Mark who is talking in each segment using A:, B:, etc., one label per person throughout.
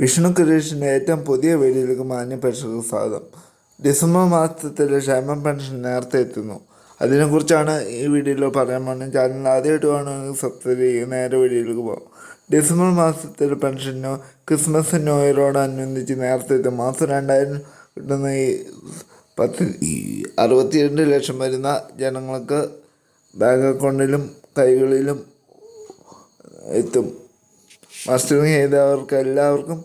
A: വിഷ്ണു ക്രിയേഷന്റെ ഏറ്റവും പുതിയ വീഡിയോയിലേക്ക് മാന്യ പ്രേക്ഷകർക്ക് സ്വാഗതം. ഡിസംബർ മാസത്തിൽ ക്ഷേമ പെൻഷൻ നേരത്തെ എത്തുന്നു. അതിനെക്കുറിച്ചാണ് ഈ വീഡിയോയിൽ പറയാൻ പോകുന്നത്. ചാനൽ ആദ്യമായിട്ട് വേണമെങ്കിൽ സബ്സ്ക്രൈബ് ചെയ്യുക. നേരെ വീഡിയോയിലേക്ക് പോകാം. ഡിസംബർ മാസത്തിൽ പെൻഷനോ ക്രിസ്മസ് ന്യൂ ഇയറോടനുബന്ധിച്ച് നേരത്തെ എത്തും. മാസം രണ്ടായിരം കിട്ടുന്ന ഈ പത്ത് അറുപത്തിരണ്ട് ലക്ഷം വരുന്ന ജനങ്ങൾക്ക് ബാങ്ക് അക്കൗണ്ടിലും കൈകളിലും എത്തും. മസ്റ്ററിങ് ചെയ്തവർക്ക് എല്ലാവർക്കും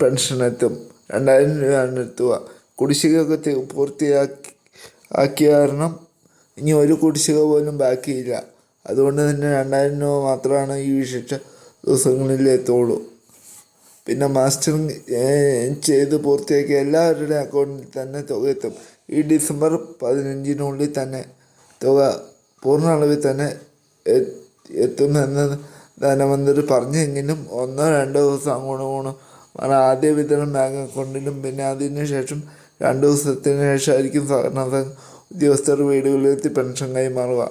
A: പെൻഷൻ എത്തും. രണ്ടായിരം രൂപയാണ് എത്തുക. കുടിശ്ശികയൊക്കെ പൂർത്തിയാക്കി ആക്കിയ കാരണം ഇനി ഒരു കുടിശ്ശിക പോലും ബാക്കിയില്ല. അതുകൊണ്ട് തന്നെ രണ്ടായിരം രൂപ മാത്രമാണ് ഈ വിശേഷ ദിവസങ്ങളിൽ എത്തുള്ളൂ പിന്നെ മാസ്റ്ററിങ് ചെയ്ത് പൂർത്തിയാക്കിയ എല്ലാവരുടെ അക്കൗണ്ടിൽ തന്നെ തുക എത്തും. ഈ ഡിസംബർ പതിനഞ്ചിനുള്ളിൽ തന്നെ തുക പൂർണ അളവിൽ തന്നെ എത്തുമെന്ന് ധനമന്ത്രി പറഞ്ഞെങ്കിലും ഒന്നോ രണ്ടോ ദിവസം അങ്ങോട്ടും ഇങ്ങോട്ടും ആദ്യ വിതരണം ബാങ്ക് അക്കൗണ്ടിലും പിന്നെ അതിന് ശേഷം രണ്ട് ദിവസത്തിന് ശേഷമായിരിക്കും സഹകരണ ഉദ്യോഗസ്ഥർ വീടുകളിലെത്തി പെൻഷൻ കൈമാറുക.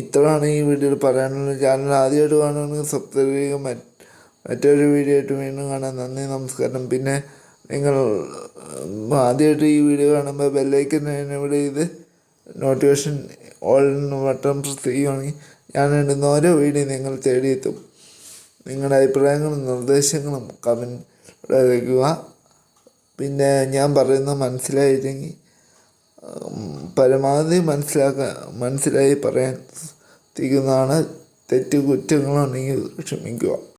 A: ഇത്രയാണ് ഈ വീഡിയോയിൽ പറയാനുള്ളത്. ചാനൽ ആദ്യമായിട്ട് കാണുകയാണെങ്കിൽ സബ്സ്ക്രൈബ് ചെയ്യുക. മറ്റൊരു വീഡിയോ ആയിട്ട് വീണ്ടും കാണാൻ നന്ദി നമസ്കാരം. പിന്നെ നിങ്ങൾ ആദ്യമായിട്ട് ഈ വീഡിയോ കാണുമ്പോൾ ബെല്ലൈക്കൻ ഇവിടെ ചെയ്ത് നോട്ടിഫിക്കേഷൻ ഓൾ ബട്ടൺ പ്രസ് ചെയ്യുകയാണെങ്കിൽ ഞാൻ ഇടുന്ന ഓരോ വീഡിയോ നിങ്ങൾ തേടിയെത്തും. നിങ്ങളുടെ അഭിപ്രായങ്ങളും നിർദ്ദേശങ്ങളും കമന്റ് അറിയിക്കുക. പിന്നെ ഞാൻ പറയുന്നത് മനസ്സിലായില്ലെങ്കിൽ പരമാവധി മനസ്സിലാക്കാൻ മനസ്സിലായി പറയാൻ തിരിക്കുന്നതാണ് തെറ്റ് കുറ്റങ്ങളുണ്ടെങ്കിൽ ക്ഷമിക്കുക.